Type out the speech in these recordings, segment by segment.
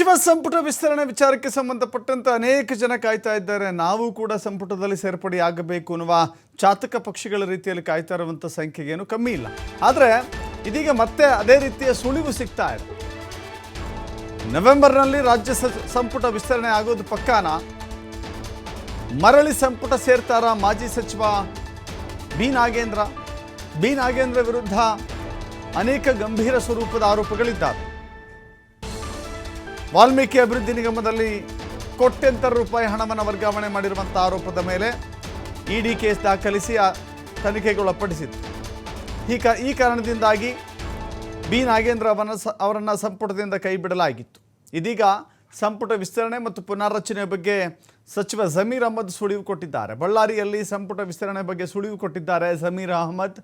ಸಚಿವ ಸಂಪುಟ ವಿಸ್ತರಣೆ ವಿಚಾರಕ್ಕೆ ಸಂಬಂಧಪಟ್ಟಂತೆ ಅನೇಕ ಜನ ಕಾಯ್ತಾ ಇದ್ದಾರೆ. ನಾವು ಕೂಡ ಸಂಪುಟದಲ್ಲಿ ಸೇರ್ಪಡೆ ಆಗಬೇಕು ಅನ್ನುವ ಚಾತಕ ಪಕ್ಷಿಗಳ ರೀತಿಯಲ್ಲಿ ಕಾಯ್ತಾ ಇರುವಂಥ ಸಂಖ್ಯೆಗೇನು ಕಮ್ಮಿ ಇಲ್ಲ. ಆದರೆ ಇದೀಗ ಮತ್ತೆ ಅದೇ ರೀತಿಯ ಸುಳಿವು ಸಿಗ್ತಾ ಇದೆ. ನವೆಂಬರ್ನಲ್ಲಿ ರಾಜ್ಯ ಸಂಪುಟ ವಿಸ್ತರಣೆ ಆಗೋದು ಪಕ್ಕಾನ? ಮರಳಿ ಸಂಪುಟ ಸೇರ್ತಾರ ಮಾಜಿ ಸಚಿವ ಬಿ ನಾಗೇಂದ್ರ. ಬಿ ನಾಗೇಂದ್ರ ವಿರುದ್ಧ ಅನೇಕ ಗಂಭೀರ ಸ್ವರೂಪದ ಆರೋಪಗಳಿದ್ದಾವೆ. ವಾಲ್ಮೀಕಿ ಅಭಿವೃದ್ಧಿ ನಿಗಮದಲ್ಲಿ ಕೋಟ್ಯಂತರ ರೂಪಾಯಿ ಹಣವನ್ನು ವರ್ಗಾವಣೆ ಮಾಡಿರುವಂಥ ಆರೋಪದ ಮೇಲೆ ಇಡಿ ಕೇಸ್ ದಾಖಲಿಸಿ ಆ ತನಿಖೆಗೊಳಪಡಿಸಿತ್ತು ಈ ಕ ಈ ಕಾರಣದಿಂದಾಗಿ ಬಿ ನಾಗೇಂದ್ರ ಅವರನ್ನು ಸ ಅವರನ್ನು ಸಂಪುಟದಿಂದ ಕೈ ಬಿಡಲಾಗಿತ್ತು. ಇದೀಗ ಸಂಪುಟ ವಿಸ್ತರಣೆ ಮತ್ತು ಪುನಾರಚನೆ ಬಗ್ಗೆ ಸಚಿವ ಜಮೀರ್ ಅಹಮದ್ ಸುಳಿವು ಕೊಟ್ಟಿದ್ದಾರೆ. ಬಳ್ಳಾರಿಯಲ್ಲಿ ಸಂಪುಟ ವಿಸ್ತರಣೆ ಬಗ್ಗೆ ಸುಳಿವು ಕೊಟ್ಟಿದ್ದಾರೆ ಜಮೀರ್ ಅಹಮದ್.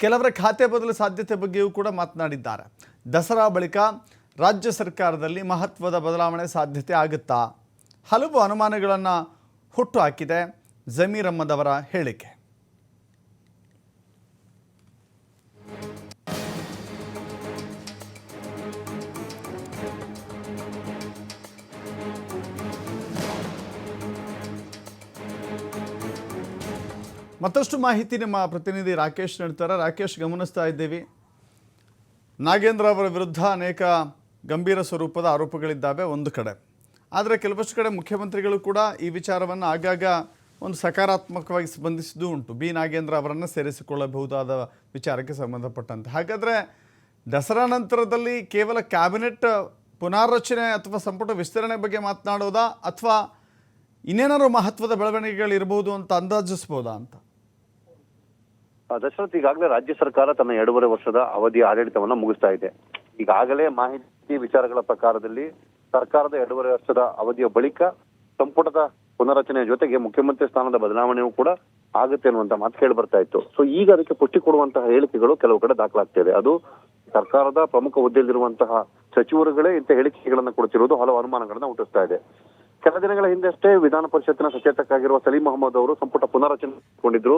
ಕೆಲವರ ಖಾತೆ ಬದಲು ಸಾಧ್ಯತೆ ಬಗ್ಗೆಯೂ ಕೂಡ ಮಾತನಾಡಿದ್ದಾರೆ. ದಸರಾ ಬಳಿಕ ರಾಜ್ಯ ಸರ್ಕಾರದಲ್ಲಿ ಮಹತ್ವದ ಬದಲಾವಣೆ ಸಾಧ್ಯತೆ ಆಗುತ್ತಾ? ಹಲವು ಅನುಮಾನಗಳನ್ನು ಹುಟ್ಟು ಹಾಕಿದೆ ಜಮೀರ್ ಅಹಮದ್ ಅವರ ಹೇಳಿಕೆ. ಮತ್ತಷ್ಟು ಮಾಹಿತಿ ನಮ್ಮ ಪ್ರತಿನಿಧಿ ರಾಕೇಶ್ ನೀಡ್ತಾರೆ ರಾಕೇಶ್ ಗಮನಿಸ್ತಾ ಇದ್ದೀವಿ. ನಾಗೇಂದ್ರ ಅವರ ವಿರುದ್ಧ ಅನೇಕ ಗಂಭೀರ ಸ್ವರೂಪದ ಆರೋಪಗಳಿದ್ದಾವೆ ಒಂದು ಕಡೆ. ಆದರೆ ಕೆಲವಷ್ಟು ಕಡೆ ಮುಖ್ಯಮಂತ್ರಿಗಳು ಕೂಡ ಈ ವಿಚಾರವನ್ನು ಆಗಾಗ ಒಂದು ಸಕಾರಾತ್ಮಕವಾಗಿ ಸ್ಪಂದಿಸಿದ್ದು ಉಂಟು. ಬಿ. ನಾಗೇಂದ್ರ ಅವರನ್ನು ಸೇರಿಸಿಕೊಳ್ಳಬಹುದಾದ ವಿಚಾರಕ್ಕೆ ಸಂಬಂಧಪಟ್ಟಂತೆ. ಹಾಗಾದರೆ ದಸರಾ ನಂತರದಲ್ಲಿ ಕೇವಲ ಕ್ಯಾಬಿನೆಟ್ ಪುನಾರಚನೆ ಅಥವಾ ಸಂಪುಟ ವಿಸ್ತರಣೆ ಬಗ್ಗೆ ಮಾತನಾಡೋದಾ ಅಥವಾ ಇನ್ನೇನಾದ್ರು ಮಹತ್ವದ ಬೆಳವಣಿಗೆಗಳಿರಬಹುದು ಅಂತ ಅಂದಾಜಿಸ್ಬೋದಾ ಅಂತ? ದಶರಥ್ ಈಗಾಗಲೇ ರಾಜ್ಯ ಸರ್ಕಾರ ತನ್ನ ಎರಡೂವರೆ ವರ್ಷದ ಅವಧಿಯ ಆಡಳಿತವನ್ನು ಮುಗಿಸ್ತಾ ಇದೆ. ಈಗಾಗಲೇ ಮಾಹಿತಿ ವಿಚಾರಗಳ ಪ್ರಕಾರದಲ್ಲಿ ಸರ್ಕಾರದ ಎರಡೂವರೆ ವರ್ಷದ ಅವಧಿಯ ಬಳಿಕ ಸಂಪುಟದ ಪುನರಚನೆಯ ಜೊತೆಗೆ ಮುಖ್ಯಮಂತ್ರಿ ಸ್ಥಾನದ ಬದಲಾವಣೆಯೂ ಕೂಡ ಆಗುತ್ತೆ ಅನ್ನುವಂತ ಮಾತು ಕೇಳಿ ಬರ್ತಾ ಇತ್ತು. ಸೊ ಈಗ ಅದಕ್ಕೆ ಪುಷ್ಟಿ ಕೊಡುವಂತಹ ಹೇಳಿಕೆಗಳು ಕೆಲವು ಕಡೆ ದಾಖಲಾಗ್ತಿದೆ ಅದು ಸರ್ಕಾರದ ಪ್ರಮುಖ ಹುದ್ದೆಯಲ್ಲಿರುವಂತಹ ಸಚಿವರುಗಳೇ ಇಂಥ ಹೇಳಿಕೆಗಳನ್ನು ಕೊಡುತ್ತಿರುವುದು ಹಲವು ಅನುಮಾನಗಳನ್ನ ಹುಟ್ಟಿಸ್ತಾ ಇದೆ. ಕೆಲ ದಿನಗಳ ಹಿಂದೆಷ್ಟೇ ವಿಧಾನ ಪರಿಷತ್ತಿನ ಸಚೇತಕರಾಗಿರುವ ಸಲೀಂ ಮೊಹಮ್ಮದ್ ಅವರು ಸಂಪುಟ ಪುನರಚನೆ ಕೊಂಡಿದ್ರು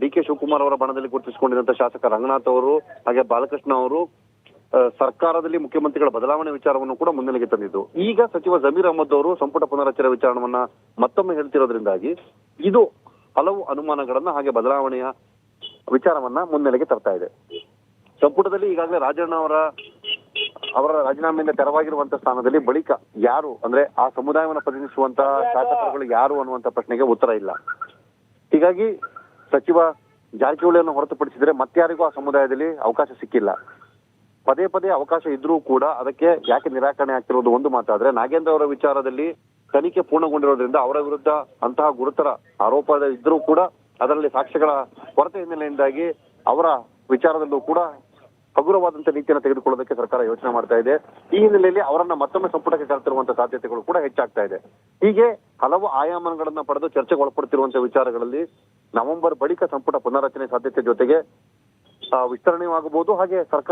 ಡಿ ಕೆ ಶಿವಕುಮಾರ್ ಅವರ ಬಣದಲ್ಲಿ ಗುರುತಿಸಿಕೊಂಡಿದ್ದಂತಹ ಶಾಸಕ ರಂಗನಾಥ್ ಅವರು, ಹಾಗೆ ಬಾಲಕೃಷ್ಣ ಅವರು ಸರ್ಕಾರದಲ್ಲಿ ಮುಖ್ಯಮಂತ್ರಿಗಳ ಬದಲಾವಣೆ ವಿಚಾರವನ್ನು ಕೂಡ ಮುನ್ನೆಲೆಗೆ ತಂದಿದ್ದು. ಈಗ ಸಚಿವ ಜಮೀರ್ ಅಹಮದ್ ಅವರು ಸಂಪುಟ ಪುನರಚನೆ ವಿಚಾರವನ್ನ ಮತ್ತೊಮ್ಮೆ ಹೇಳ್ತಿರೋದ್ರಿಂದಾಗಿ ಇದು ಹಲವು ಅನುಮಾನಗಳನ್ನ ಹಾಗೆ ಬದಲಾವಣೆಯ ವಿಚಾರವನ್ನ ಮುನ್ನೆಲೆಗೆ ತರ್ತಾ ಇದೆ. ಸಂಪುಟದಲ್ಲಿ ಈಗಾಗಲೇ ರಾಜಣ್ಣ ಅವರ ಅವರ ರಾಜೀನಾಮೆಯಿಂದ ತೆರವಾಗಿರುವಂತಹ ಸ್ಥಾನದಲ್ಲಿ ಬಳಿಕ ಯಾರು, ಅಂದ್ರೆ ಆ ಸಮುದಾಯವನ್ನು ಪ್ರತಿನಿಧಿಸುವಂತಹ ಶಾಸಕರುಗಳು ಯಾರು ಅನ್ನುವಂತ ಪ್ರಶ್ನೆಗೆ ಉತ್ತರ ಇಲ್ಲ. ಹೀಗಾಗಿ ಸಚಿವ ಜಾರಕಿಹೊಳಿಯನ್ನು ಹೊರತುಪಡಿಸಿದ್ರೆ ಮತ್ಯಾರಿಗೂ ಆ ಸಮುದಾಯದಲ್ಲಿ ಅವಕಾಶ ಸಿಕ್ಕಿಲ್ಲ. ಪದೇ ಪದೇ ಅವಕಾಶ ಇದ್ರೂ ಕೂಡ ಅದಕ್ಕೆ ಯಾಕೆ ನಿರಾಕರಣೆ ಆಗ್ತಿರೋದು ಒಂದು ಮಾತಾದ್ರೆ ನಾಗೇಂದ್ರ ಅವರ ವಿಚಾರದಲ್ಲಿ ತನಿಖೆ ಪೂರ್ಣಗೊಂಡಿರೋದ್ರಿಂದ ಅವರ ವಿರುದ್ಧ ಅಂತಹ ಗುರುತರ ಆರೋಪ ಇದ್ರೂ ಕೂಡ ಅದರಲ್ಲಿ ಸಾಕ್ಷ್ಯಗಳ ಕೊರತೆ ಹಿನ್ನೆಲೆಯಿಂದಾಗಿ ಅವರ ವಿಚಾರದಲ್ಲೂ ಕೂಡ ಹಗುರವಾದಂತ ನೀತಿಯನ್ನು ತೆಗೆದುಕೊಳ್ಳೋದಕ್ಕೆ ಸರ್ಕಾರ ಯೋಚನೆ ಮಾಡ್ತಾ ಇದೆ. ಈ ಹಿನ್ನೆಲೆಯಲ್ಲಿ ಅವರನ್ನ ಮತ್ತೊಮ್ಮೆ ಸಂಪುಟಕ್ಕೆ ಕರೆತಿರುವಂತಹ ಸಾಧ್ಯತೆಗಳು ಕೂಡ ಹೆಚ್ಚಾಗ್ತಾ ಇದೆ. ಹೀಗೆ ಹಲವು ಆಯಾಮಗಳನ್ನ ಪಡೆದು ಚರ್ಚೆಗೆ ಒಳಪಡ್ತಿರುವಂತಹ ವಿಚಾರಗಳಲ್ಲಿ ನವೆಂಬರ್ ಬಳಿಕ ಸಂಪುಟ ಪುನರಚನೆ ಸಾಧ್ಯತೆ ಜೊತೆಗೆ ಆ, ವಿಸ್ತರಣೆಯೂ ಆಗಬಹುದು. ಹಾಗೆ ಸರ್ಕಾರ